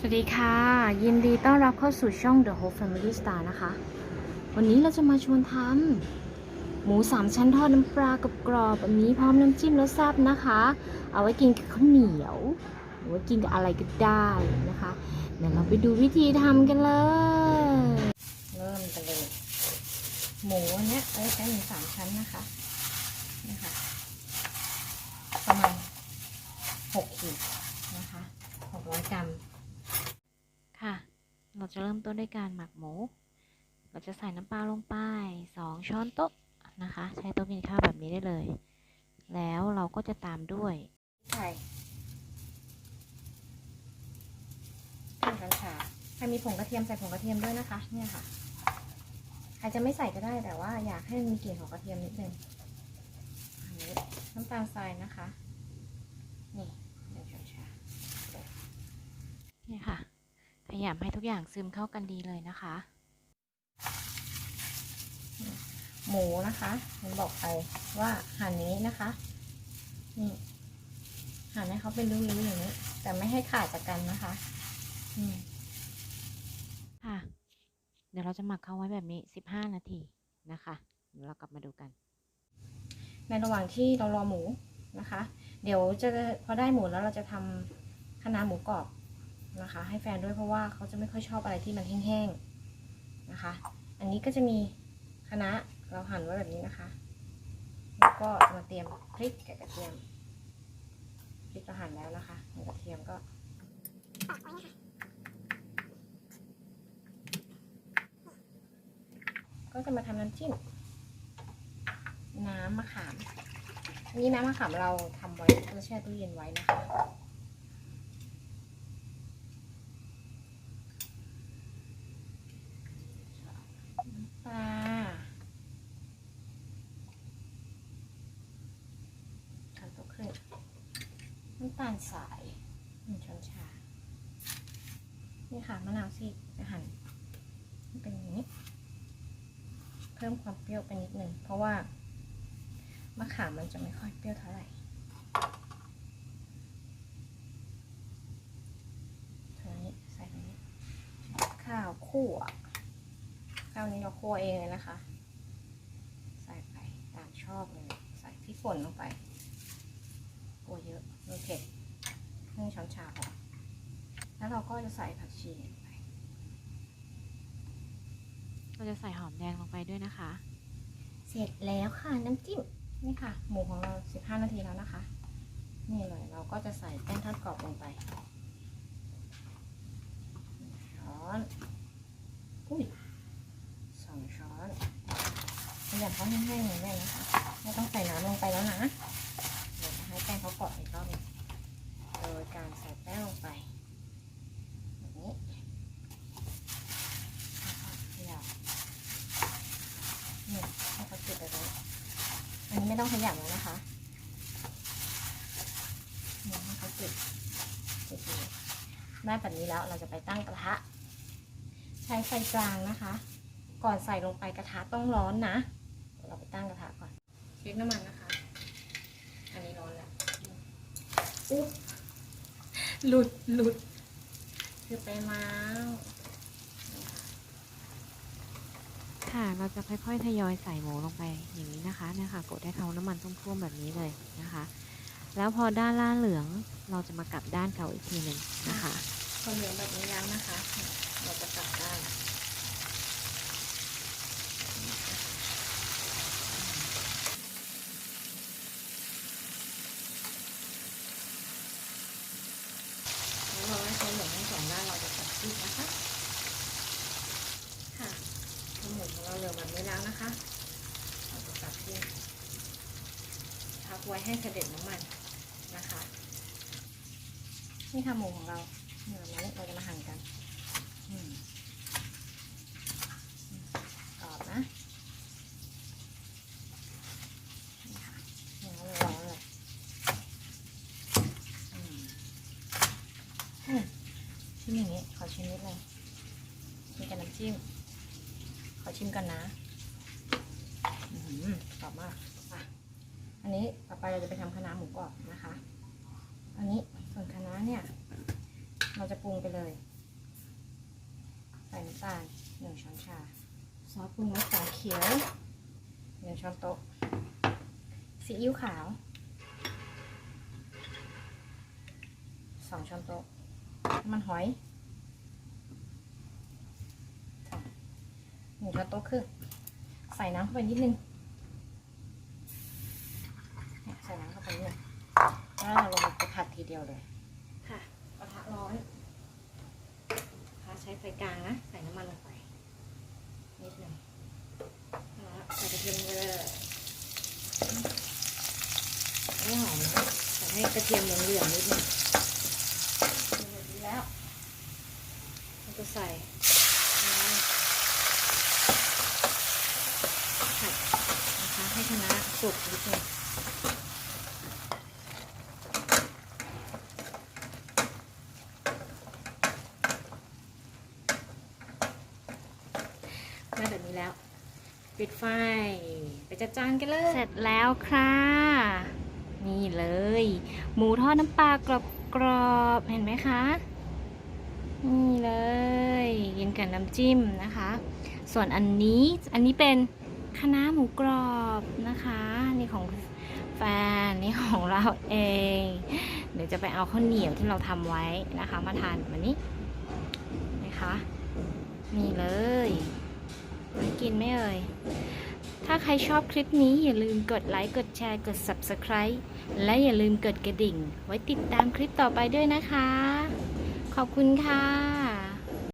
สวัสดีค่ะ ยินดีต้อนรับเข้าสู่ช่อง The Whole Family Star นะคะ วันนี้เราจะมาชวนทำหมูสามชั้นทอดน้ำปลากับกรอบแบบนี้พร้อมน้ำจิ้มรสแซ่บนะคะ เอาไว้กินกับข้าวเหนียวหรือว่ากินกับอะไรก็ได้นะคะ เดี๋ยวเราไปดูวิธีทำกันเลย เริ่มกันเลย หมูอันเนี้ยเราใช้หมูสามชั้นนะคะนี่ค่ะประมาณหกขีดนะคะหกร้อยกรัม จะเริ่มต้นด้วยการหมักหมู เราจะใส่น้ำปลาลงไป 2 ช้อนโต๊ะนะคะ ใช้โต๊ะกินข้าวแบบนี้ได้เลย แล้วเราก็จะตามด้วยไข่ครึ่งช้อนชาใครมีผงกระเทียมใส่ผงกระเทียมด้วยนะคะ เนี่ยค่ะใครจะไม่ใส่ก็ได้แต่ว่าอยากให้มีกลิ่นของกระเทียมนิดนึงนน้ำตาลทรายนะคะ นี่หนึ่งช้อนชาเนี่ยค่ะ พ ยายามให้ทุกอย่างซึมเข้ากันดีเลยนะคะ หมูนะคะมันบอกไปว่าหั่นนี้นะคะนี่หั่นให้เขาเป็นริ้วๆอย่างนี้ แต่ไม่ให้ขาดจากกันนะคะอืมค่ะ เดี๋ยวเราจะหมักเขาไว้แบบนี้สิบห้านาทีนะคะเดี๋ยวเรากลับมาดูกัน ในระหว่างที่เรารอหมูนะคะ เดี๋ยวจะพอได้หมูแล้วเราจะทำคะน้าหมูกรอบ นะคะ ให้แฟนด้วยเพราะว่าเขาจะไม่ค่อยชอบอะไรที่มันแห้งๆนะคะ อันนี้ก็จะมีคะน้าเราหั่นไว้แบบนี้นะคะ แล้วก็จะมาเตรียมพริกกับกระเทียมพริกเราหั่นแล้วนะคะกระเทียมก็ก็จะมาทำน้ำจิ้มน้ำมะขาม อันนี้น้ำมะขามเราทำไว้เราแช่ตู้เย็นไว้นะคะ ปลาทำตัวครึ่งน้ำตาลสายหนึ่งช้อนชา นี่ค่ะมะนาวซีกจะหั่นเป็นอย่างนี้ เพิ่มความเปรี้ยวไปนิดนึง เพราะว่ามะขามมันจะไม่ค่อยเปรี้ยวเท่าไหร่เท่านี้ใส่ตรงนี้ข้าวคั่ว ข้าวนี้เราคั่วเองเลยนะคะ ใส่ไปตามชอบเลย ใส่พริกป่นลงไปคั่วเยอะไม่เผ็ดครึ่งช้อนชาพอแล้วเราก็จะใส่ผักชีลงไป เราจะใส่หอมแดงลงไปด้วยนะคะ เสร็จแล้วค่ะน้ำจิ้มนี่ค่ะ หมูของเรา 15 นาทีแล้วนะคะ นี่เลยเราก็จะใส่แป้งทอดกรอบลงไปหนึ่งช้อนอุ้ยสองช้อน พยายามเขาแห้งๆอย่างนี้นะคะ ไม่ต้องใส่น้ำลงไปแล้วนะเดี๋ยวจะให้แป้งเขาเกาะอีกรอบนึงโดยการใส่แป้งลงไปแบบนี้ขยับนี่ให้เขาติดเลยอันนี้ไม่ต้องขยับแล้วนะคะนี่ให้เขาติดติดเลยได้แบบนี้แล้วเราจะไปตั้งกระทะ ใช้ไฟกลางนะคะ ก่อนใส่ลงไปกระทะต้องร้อนนะ เดี๋ยวเราไปตั้งกระทะก่อนเช็คน้ำมันนะคะ อันนี้ร้อนแล้วอุ๊บหลุดหลุดคือไปมาค่ะ เราจะค่อยๆ ทยอยใส่หมูลงไปอย่างนี้นะคะเนี่ยค่ะกดให้เขาน้ำมันท่วมๆแบบนี้เลยนะคะ แล้วพอด้านล่างเหลืองเราจะมากลับด้านเขาอีกทีหนึ่งนะคะคนเหลืองแบบนี้แล้วนะคะ เราจะกลับด้านแล้วเราให้เขาเหลืองทั้งสองด้านเราจะตัดซีกนะคะ ค่ะพอหมูของเราเหลืองแบบนี้แล้วนะคะ เราจะตัดทิ้งพักไว้ ให้เสด็จน้ำมันนะคะนี่ค่ะหมูของเราเนื้อมันเราจะมาหั่นกันอืมอืมกรอบนะนี่ค่ะเนื้อร้อนเลยอืมอืมชิมอย่างนี้ ขอชิมนิดเลยชิมกับน้ำจิ้ม ขอชิมกันนะอืมกรอบมาก อันนี้ต่อไปเราจะไปทำคะน้าหมูกรอบนะคะ อันนี้ส่วนคะน้าเนี่ย เราจะปรุงไปเลย ใส่น้ำตาลหนึ่งช้อนชา ซอสปรุงรสฝาเขียวหนึ่งช้อนโต๊ะซีอิ๊วขาวสองช้อนโต๊ะน้ำมันหอยหนึ่งช้อนโต๊ะครึ่งใส่น้ำเข้าไปนิดนึงเนี่ย ใส่น้ำเข้าไปนิดนึงแล้วเราลงไปผัดทีเดียวเลยค่ะกระทะร้อนกระทะใช้ไฟกลางนะ ใส่น้ำมันลงไป นิดหนึ่งแล้วใส่กระเทียมเลยไม่หอมนะใส่ให้กระเทียมเหลืองๆนิดหนึ่ง ดีแล้ว แล้วก็ใส่น้ำผัดนะคะ ให้คณะสุกนิดหนึงได้ แล้ว ปิดไฟ ไปจัดจานกันเลย เสร็จแล้วค่ะ นี่เลย หมูทอดน้ำปลากรอบๆเห็นไหมคะ นี่เลยกินกับน้ำจิ้มนะคะ ส่วนอันนี้อันนี้เป็นคะน้าหมูกรอบนะคะ นี่ของแฟนนี่ของเราเอง เดี๋ยวจะไปเอาข้าวเหนียวที่เราทำไว้นะคะ มาทานวันนี้นะคะ นี่เลย กินไหมเอ่ย ถ้าใครชอบคลิปนี้อย่าลืมกดไลค์ กดแชร์ กด Subscribe และอย่าลืมกดกระดิ่ง ไว้ติดตามคลิปต่อไปด้วยนะคะ ขอบคุณค่ะ